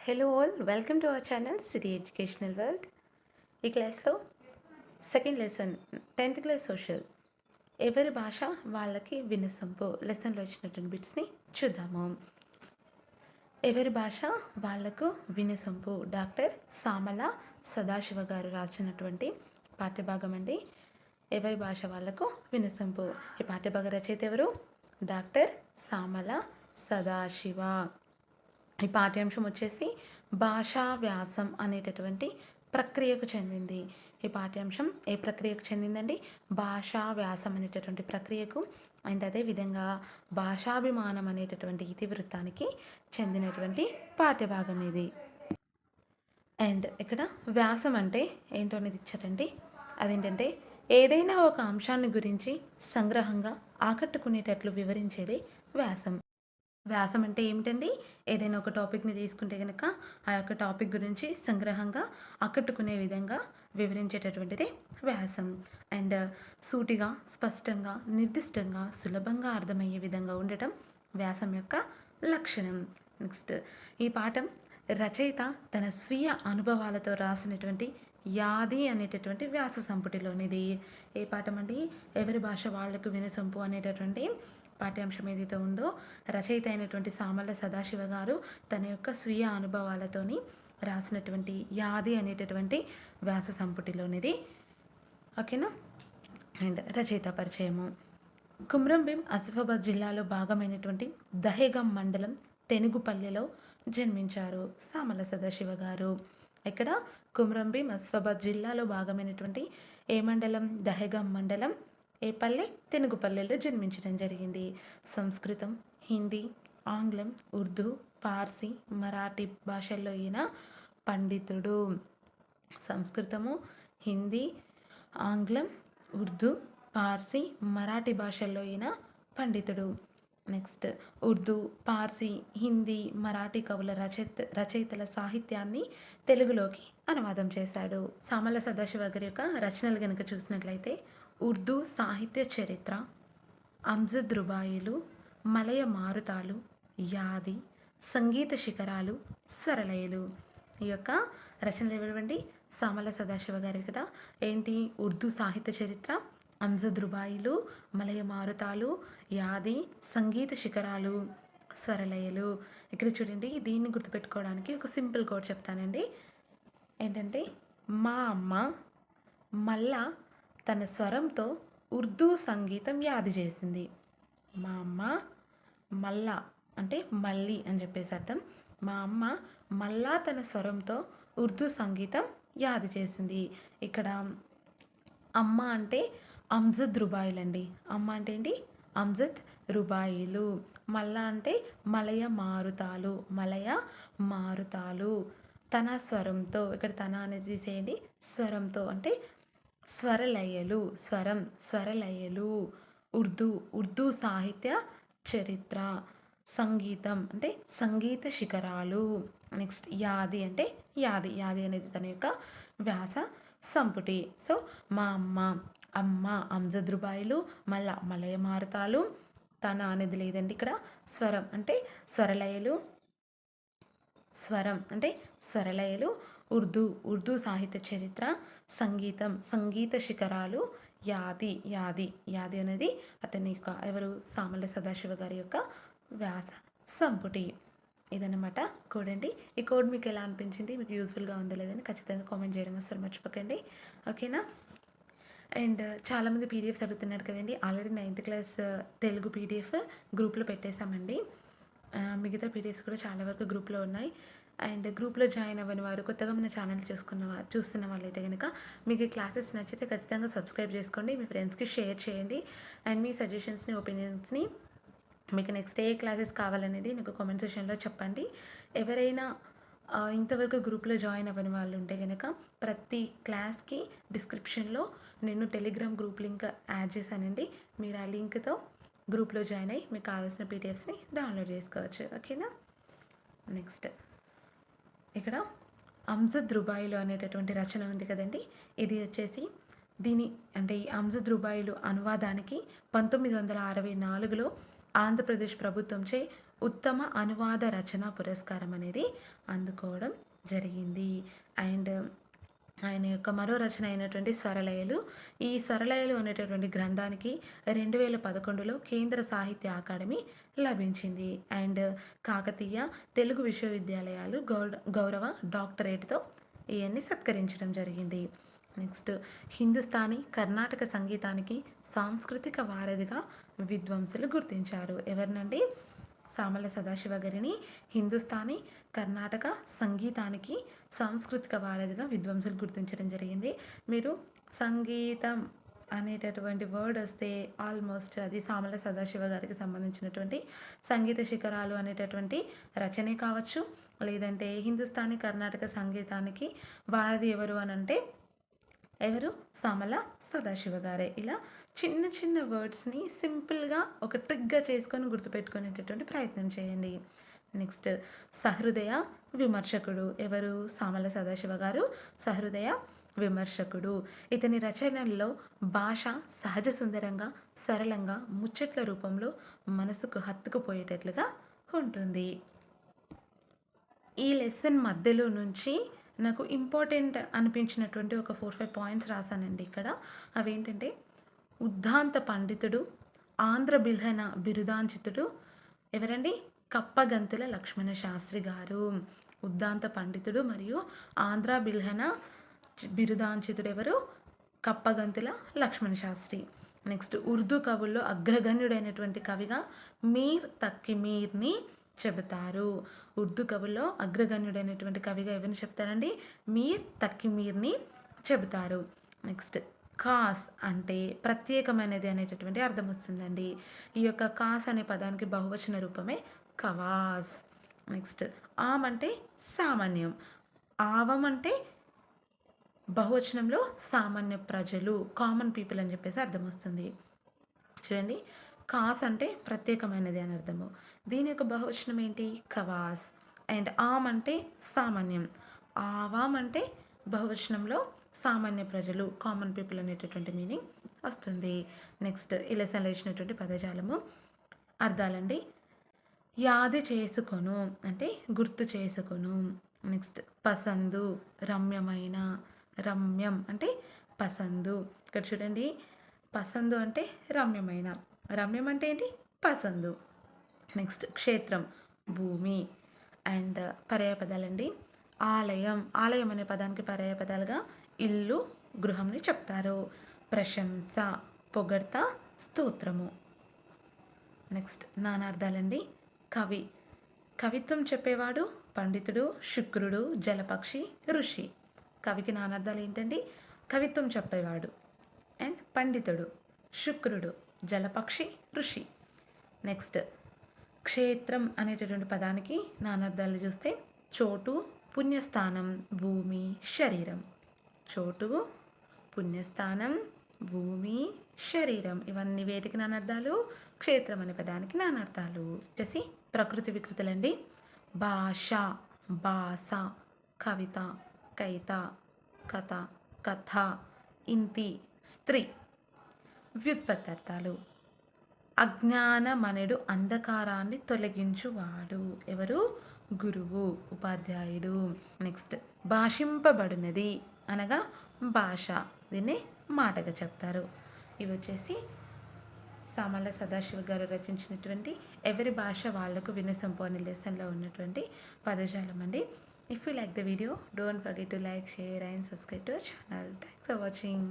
Hello all welcome to our channel city educational world ఈ క్లాస్లో second lesson tenth class social ఎవరి భాష వాళ్ళకి వినసొంపు లెసన్లో వచ్చినటువంటి బిట్స్ని చూద్దాము. ఎవరి భాష వాళ్ళకు వినసొంపు? డాక్టర్ సామల సదాశివ గారు రాసినటువంటి పాఠ్యభాగం అండి. ఎవరి భాష వాళ్ళకు వినసొంపు? ఈ పాఠ్యభాగ రచయిత ఎవరు? డాక్టర్ సామల సదాశివ. ఈ పాఠ్యాంశం వచ్చేసి భాషా వ్యాసం అనేటటువంటి ప్రక్రియకు చెందింది. ఈ పాఠ్యాంశం ఏ ప్రక్రియకు చెందిందండి? భాషా వ్యాసం అనేటటువంటి ప్రక్రియకు అండ్ అదేవిధంగా భాషాభిమానం అనేటటువంటి ఇతివృత్తానికి చెందినటువంటి పాఠ్యభాగం ఇది. అండ్ ఇక్కడ వ్యాసం అంటే ఏంటో అనేది ఇచ్చారండి. అదేంటంటే ఏదైనా ఒక అంశాన్ని గురించి సంగ్రహంగా ఆకట్టుకునేటట్లు వివరించేది వ్యాసం. వ్యాసం అంటే ఏమిటండి? ఏదైనా ఒక టాపిక్ని తీసుకుంటే కనుక ఆ యొక్క టాపిక్ గురించి సంగ్రహంగా ఆకట్టుకునే విధంగా వివరించేటటువంటిది వ్యాసం. అండ్ సూటిగా స్పష్టంగా నిర్దిష్టంగా సులభంగా అర్థమయ్యే విధంగా ఉండటం వ్యాసం యొక్క లక్షణం. నెక్స్ట్ ఈ పాఠం రచయిత తన స్వీయ అనుభవాలతో రాసినటువంటి యాది అనేటటువంటి వ్యాస సంపుటిలోనిది. ఏ పాఠం అండి ఎవరి భాష వాళ్ళకు వినసొంపు అనేటటువంటి పాఠ్యాంశం ఏదైతే ఉందో రచయిత అయినటువంటి సామల సదాశివ గారు తన యొక్క స్వీయ అనుభవాలతోని రాసినటువంటి యాది అనేటటువంటి వ్యాస సంపుటిలోనిది. ఓకేనా? అండ్ రచయిత పరిచయము. కుమ్రంభీం ఆసిఫాబాద్ జిల్లాలో భాగమైనటువంటి దహేగం మండలం తెనుగుపల్లెలో జన్మించారు సామల సదాశివ గారు. ఇక్కడ కుమ్రంభీం ఆసిఫాబాద్ జిల్లాలో భాగమైనటువంటి ఏ మండలం? దహేగం మండలం ఏ పల్లె? తెనుగుపల్లెలో జన్మించడం జరిగింది. సంస్కృతం హిందీ ఆంగ్లం ఉర్దూ పార్సీ మరాఠీ భాషల్లో ఈయన పండితుడు. సంస్కృతము హిందీ ఆంగ్లం ఉర్దూ పార్సీ మరాఠీ భాషల్లో ఈయన పండితుడు. నెక్స్ట్ ఉర్దూ పార్సీ హిందీ మరాఠీ కవుల రచయిత రచయితల సాహిత్యాన్ని తెలుగులోకి అనువాదం చేశాడు. సామల సదాశివ గారి యొక్క రచనలు కనుక చూసినట్లయితే ఉర్దూ సాహిత్య చరిత్ర అంజద్ రుబాయిలు మలయ మారుతాలు యాది సంగీత శిఖరాలు స్వరలయలు ఈ యొక్క రచనలు ఇవ్వండి సామల సదాశివ గారి కదా. ఏంటి? ఉర్దూ సాహిత్య చరిత్ర అంజద్ రుబాయిలు మలయ మారుతాలు యాది సంగీత శిఖరాలు స్వరలయలు ఇక్కడ చూడండి దీన్ని గుర్తుపెట్టుకోవడానికి ఒక సింపుల్ కోడ్ చెప్తానండి. ఏంటంటే మా అమ్మ మళ్ళా తన స్వరంతో ఉర్దూ సంగీతం యాది చేసింది. మా అమ్మ మళ్ళా అంటే మళ్ళీ అని చెప్పేసి అర్థం. మా అమ్మ మళ్ళా తన స్వరంతో ఉర్దూ సంగీతం యాది చేసింది. ఇక్కడ అమ్మ అంటే అంజద్ రుబాయిలు అండి అమ్మ అంటే ఏంటి? అంజద్ రుబాయిలు. మళ్ళా అంటే మలయ మారుతాలు. మలయ మారుతాలు. తన స్వరంతో ఇక్కడ తన అనేది తీసేయండి స్వరంతో అంటే స్వరలయలు స్వరం స్వరలయలు ఉర్దూ ఉర్దూ సాహిత్య చరిత్ర సంగీతం అంటే సంగీత శిఖరాలు. నెక్స్ట్ యాది అంటే యాది. యాది అనేది తన యొక్క వ్యాస సంపుటి. సో మా అమ్మ అమ్మ అంజద్రుబాయిలు మళ్ళా మలయ మారుతాలు. తన అనేది లేదండి ఇక్కడ. స్వరం అంటే స్వరలయలు స్వరం అంటే స్వరలయలు ఉర్దూ ఉర్దూ సాహిత్య చరిత్ర సంగీతం సంగీత శిఖరాలు యాది యాది యాది అనేది అతని యొక్క ఎవరు? సామల సదాశివ గారి యొక్క వ్యాస సంపుటి. ఇదన్నమాట కోడ్ అండి ఈ కోడ్ మీకు ఎలా అనిపించింది? మీకు యూస్ఫుల్గా ఉందో లేదని ఖచ్చితంగా కామెంట్ చేయడం అసలు మర్చిపోకండి. ఓకేనా అండ్ చాలామంది పీడిఎఫ్స్ అడుగుతున్నారు కదండి. Already ninth class Telugu PDF గ్రూప్లో పెట్టేశామండి. మిగతా పీడిఎఫ్స్ కూడా చాలా వరకు గ్రూప్లో ఉన్నాయి. అండ్ గ్రూప్లో జాయిన్ అవ్వని వారు కొత్తగా మన ఛానల్ చూసుకున్న చూస్తున్న వాళ్ళైతే కనుక మీకు ఈ క్లాసెస్ నచ్చితే ఖచ్చితంగా సబ్స్క్రైబ్ చేసుకోండి మీ ఫ్రెండ్స్కి షేర్ చేయండి అండ్ మీ సజెషన్స్ని ఒపీనియన్స్ని మీకు నెక్స్ట్ ఏ క్లాసెస్ కావాలనేది నాకు కామెంట్ సెషన్లో చెప్పండి. ఎవరైనా ఇంతవరకు గ్రూప్లో జాయిన్ అవ్వని వాళ్ళు ఉంటే కనుక ప్రతి క్లాస్కి డిస్క్రిప్షన్లో నేను టెలిగ్రామ్ గ్రూప్ లింక్ యాడ్ చేశానండి. మీరు ఆ లింక్తో గ్రూప్లో జాయిన్ అయ్యి మీకు కావాల్సిన పీడిఎఫ్స్ని డౌన్లోడ్ చేసుకోవచ్చు. ఓకేనా? నెక్స్ట్. ఇక్కడ అంజద్ రుబాయిలు అనేటటువంటి రచన ఉంది కదండి. ఇది వచ్చేసి దీని అంటే ఈ అంజద్ రుబాయిలు అనువాదానికి పంతొమ్మిది వందల అరవై నాలుగులో ఆంధ్రప్రదేశ్ ప్రభుత్వంచే ఉత్తమ అనువాద రచన పురస్కారం అనేది అందుకోవడం జరిగింది. అండ్ ఆయన యొక్క మరో రచన అయినటువంటి స్వరలయలు ఈ స్వరలయలు అనేటటువంటి గ్రంథానికి రెండు వేల పదకొండులో కేంద్ర సాహిత్య అకాడమీ లభించింది. అండ్ కాకతీయ తెలుగు విశ్వవిద్యాలయాలు గౌర గౌరవ డాక్టరేట్తో ఈయన్ని సత్కరించడం జరిగింది. నెక్స్ట్ హిందుస్థానీ కర్ణాటక సంగీతానికి సాంస్కృతిక వారధిగా విద్వాంసులు గుర్తించారు. ఎవరినండి? సామల సదాశివ గారిని హిందుస్థానీ కర్ణాటక సంగీతానికి సాంస్కృతిక వారధిగా విద్వాంసులు గుర్తించడం జరిగింది. మీరు సంగీతం అనేటటువంటి వర్డ్ వస్తే ఆల్మోస్ట్ అది సామల సదాశివ గారికి సంబంధించినటువంటి సంగీత శిఖరాలు అనేటటువంటి రచనే కావచ్చు. లేదంటే హిందుస్థానీ కర్ణాటక సంగీతానికి వారధి ఎవరు అనంటే ఎవరు? సామల సదాశివ గారే. ఇలా చిన్న చిన్న వర్డ్స్ని సింపుల్గా ఒక ట్రిక్గా చేసుకొని గుర్తుపెట్టుకునేటటువంటి ప్రయత్నం చేయండి. నెక్స్ట్ సహృదయ విమర్శకుడు. ఎవరు? సామల సదాశివ గారు. సహృదయ విమర్శకుడు. ఇతని రచనల్లో భాష సహజ సుందరంగా సరళంగా ముచ్చట్ల రూపంలో మనసుకు హత్తుకుపోయేటట్లుగా ఉంటుంది. ఈ లెసన్ మధ్యలో నుంచి నాకు ఇంపార్టెంట్ అనిపించినటువంటి ఒక ఫోర్ ఫైవ్ పాయింట్స్ రాశానండి ఇక్కడ. అవేంటంటే ఉద్ధాంత పండితుడు ఆంధ్ర బిల్హన బిరుదాంచితుడు ఎవరండి? కప్పగంతుల లక్ష్మణ శాస్త్రి గారు. ఉద్దాంత పండితుడు మరియు ఆంధ్ర బిల్హన బిరుదాంచితుడు ఎవరు? కప్పగంతుల లక్ష్మణ శాస్త్రి. నెక్స్ట్ ఉర్దూ కవుల్లో అగ్రగణ్యుడైనటువంటి కవిగా మీర్ తక్కి మీర్ని చెబుతారు. ఉర్దూ కవుల్లో అగ్రగణ్యుడైనటువంటి కవిగా ఎవరిని చెప్తారండి? మీర్ తక్కి మీర్ని చెబుతారు. నెక్స్ట్ కాస్ అంటే ప్రత్యేకమైనది అనేటటువంటి అర్థం వస్తుందండి. ఈ యొక్క కాస్ అనే పదానికి బహువచన రూపమే కవాస్. నెక్స్ట్ ఆమ్ అంటే సామాన్యం. ఆవం అంటే బహువచనంలో సామాన్య ప్రజలు కామన్ పీపుల్ అని చెప్పేసి అర్థం వస్తుంది. చూడండి. కాస్ అంటే ప్రత్యేకమైనది అని అర్థము. దీని యొక్క బహువచనం ఏంటి? కవాస్. అండ్ ఆమ్ అంటే సామాన్యం. ఆవాం అంటే బహువచనంలో సామాన్య ప్రజలు కామన్ పీపుల్ అనేటటువంటి మీనింగ్ వస్తుంది. నెక్స్ట్ ఈ లెసన్లో ఇచ్చినటువంటి పదజాలము. అర్థాలండి. యాది చేసుకొను అంటే గుర్తు చేసుకొను. నెక్స్ట్ పసందు రమ్యమైన రమ్యం అంటే పసందు. ఇక్కడ చూడండి పసందు అంటే రమ్యమైన. రమ్యం అంటే ఏంటి? పసందు. నెక్స్ట్ క్షేత్రం భూమి. అండ్ పర్యాయపదాలండి ఆలయం. ఆలయం అనే పదానికి పర్యాయపదాలుగా ఇల్లు గృహంని చెప్తారు. ప్రశంస పొగడ్త స్తోత్రము. నెక్స్ట్ నానార్థాలండి. కవి. కవిత్వం చెప్పేవాడు పండితుడు శుక్రుడు జలపక్షి ఋషి. కవికి నానార్థాలు ఏంటండి? కవిత్వం చెప్పేవాడు. అండ్ పండితుడు శుక్రుడు జలపక్షి ఋషి. నెక్స్ట్ క్షేత్రం అనేటటువంటి పదానికి నానార్థాలు చూస్తే చోటు పుణ్యస్థానం భూమి శరీరం. చోటు పుణ్యస్థానం భూమి శరీరం. ఇవన్నీ వేటికి నానర్థాలు? క్షేత్రం అనే పదానికి నానర్థాలు. వచ్చేసి ప్రకృతి వికృతులండి. భాష భాష కవిత కైత కథ కథ ఇంతి స్త్రీ. వ్యుత్పత్తార్థాలు. అజ్ఞానమనుడు అంధకారాన్ని తొలగించువాడు. ఎవరు? గురువు ఉపాధ్యాయుడు. నెక్స్ట్. భాషింపబడినది. అనగా భాష. దీన్ని మాటగా చెప్తారు. ఇవి వచ్చేసి సామల సదాశివ గారు రచించినటువంటి ఎవరి భాష వాళ్ళకు వినసంపు అనే లెసన్లో ఉన్నటువంటి పదజాలం అండి. If you like the video don't forget to like share and subscribe to our channel thanks for watching